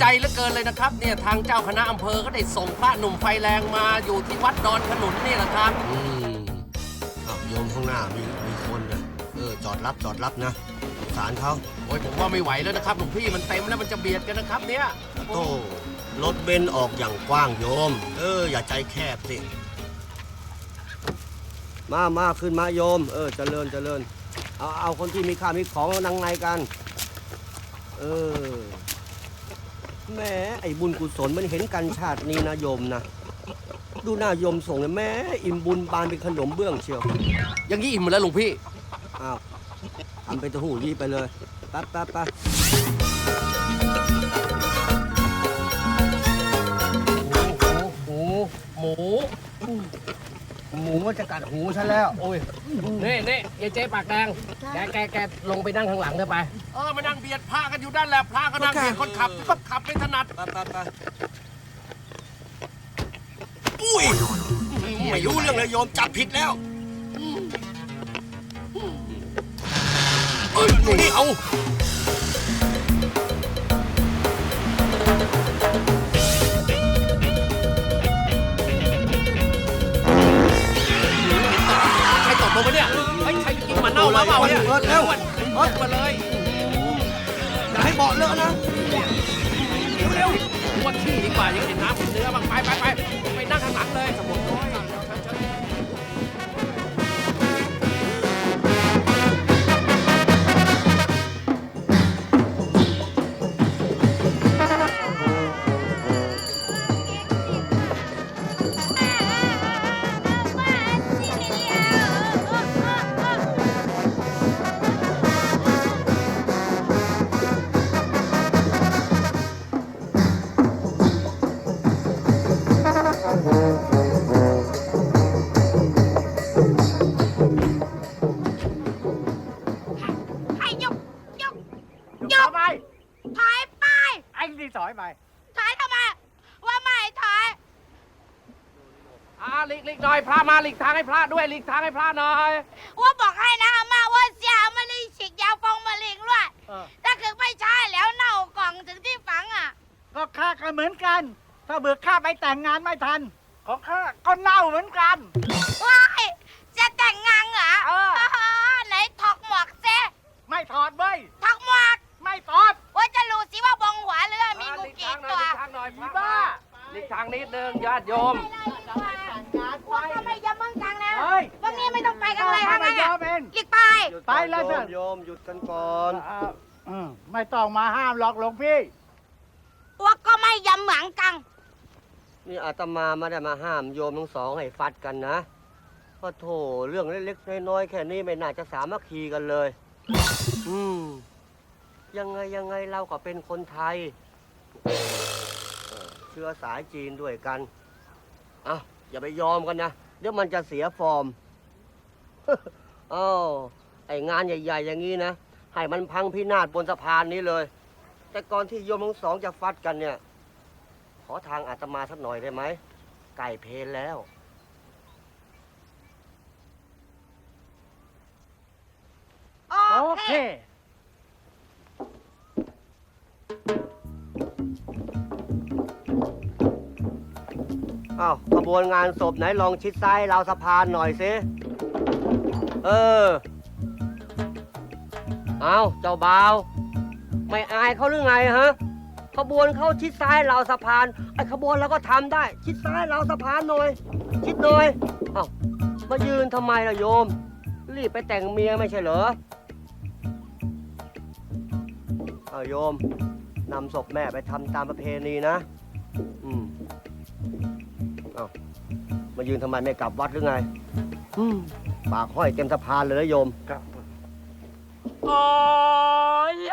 ใจเหลือเกินเลยนะครับเนี่ยทางเจ้าคณะอำเภอก็ได้ส่งพระหนุ่มไฟแรงมาอยู่ที่วัดดอนขนุนนี่แหละครับ อืมอ้าวโยมข้างหน้ามีมีคนนะเออจอดรับจอดรับนะสงสารเขาโอ้ยผมว่าไม่ไหวแล้วนะครับหลวงพี่มันเต็มแล้วมันจะเบียดกันนะครับเนี่ยโต้รถเบนซ์ออกอย่างกว้างโยม เออ อย่าใจแคบสิ มามาขึ้นมาโยม เออเจริญเจริญ เอาเอาคนที่มีข้าวมีของนั่งในกัน เออ แหมไอ้บุญกุศลมันเห็นกันชาตินี้นะโยมนะ ดูหน้าโยมส่งเลยแหม่อิ่มบุญบานเป็นขนมเบื้องเชียว อย่างนี้อิ่มหมดแล้วหลวงพี่ อ้าวทำเป็นเต้าหู้ยี้ไปเลยแป๊บแป๊บแป๊บหมูหมูหมู มันจะกัดหูฉันแล้ว โอ้ยนี่นี่ยายเจ๊ปากแดงแกแกแกลงไปนั่งข้างหลังเถอะไป เออมานั่งเบียดพระกันอยู่ด้านแหละพระก็นั่งเบียดคนขับก็ขับไม่ถนัดไปไปไปอุ้ยไม่รู้เรื่องเลยโยมจับผิดแล้วเอ้ยนี่เอา เปิดเร็วเปิดมาเลยอย่าให้เบาะเลอะนะเร็วเร็วว่าขี้ดีกว่ายังเห็นน้ำเนเนื้อบ้างไปไปไปไปนั่งข้างหลังเลยสมบูรณ์ อ่าหลีกหลีกหน่อยพระมาหลีกทางให้พระด้วยหลีกทางให้พระหน่อยว่าบอกให้นะอามาว่าเสียมาเลยฉีกยาฟองมะเร็งด้วยเออ ถ้าเกิดไม่ใช่แล้วเน่ากล่องถึงที่ฝังอะ ก็ข้าก็เหมือนกัน ถ้าเบิกข้าไปแต่งงานไม่ทัน ของข้าก็เน่าเหมือนกัน ว้า หลีกทางนิดนึงญาติโยมว่าก็ไม่ยอมมึงกันนะเฮ้ย พวกนี้ไม่ต้องไปกันเลยข้าทั้งไม่นั้นยอะอมเอง หลีกไป หยุดไปแล้วโยเถมอะโยมหยุดกันก่อนอ่าอืมไม่ต้องมาห้ามหรอกหลวงพี่ว่าก็ไม่ยอมเหมือนกันนี่อาตมาไม่ได้มาห้ามโยมทั้งสองให้ฟัดกันนะเพราะโถเรื่องเล็กๆน้อยๆแค่นี้ไม่น่าจะสามัคคีกันเลย อืมยังไงยังไงเราก็เป็นคนไทย เชื้อสายจีนด้วยกันอะอย่าไปยอมกันนะ เดี๋ยวมันจะเสียฟอร์มอ้าวไองานใหญ่ ๆ อย่างนี้นะ ให้มันพังพินาศบนสะพานนี้เลย แต่ก่อนที่โยมทั้งสองจะฟัดกันเนี่ย ขอทางอาตมาสักหน่อยได้ไหม ไก่เพลแล้วโอเค อ้าวขบวนงานศพไหนลองชิดซ้ายราวสะพานหน่อยสิเออ เอาเจ้าบ่าว ไม่อายเขาหรือไงฮะ ขบวนเขาชิดซ้ายราวสะพาน ไอ้ขบวนเราก็ทำได้ ชิดซ้ายราวสะพานหน่อย ชิดหน่อย เอ้ามายืนทำไมล่ะโยม รีบไปแต่งเมียไม่ใช่เหรอ เอาโยมนำศพแม่ไปทำตามประเพณีนะ อืม อามายืนทำไมไม่กลับวัดหรือไงอืมปากห้อยเต็มสะพานเลยนะโยมครับโอ้ยโย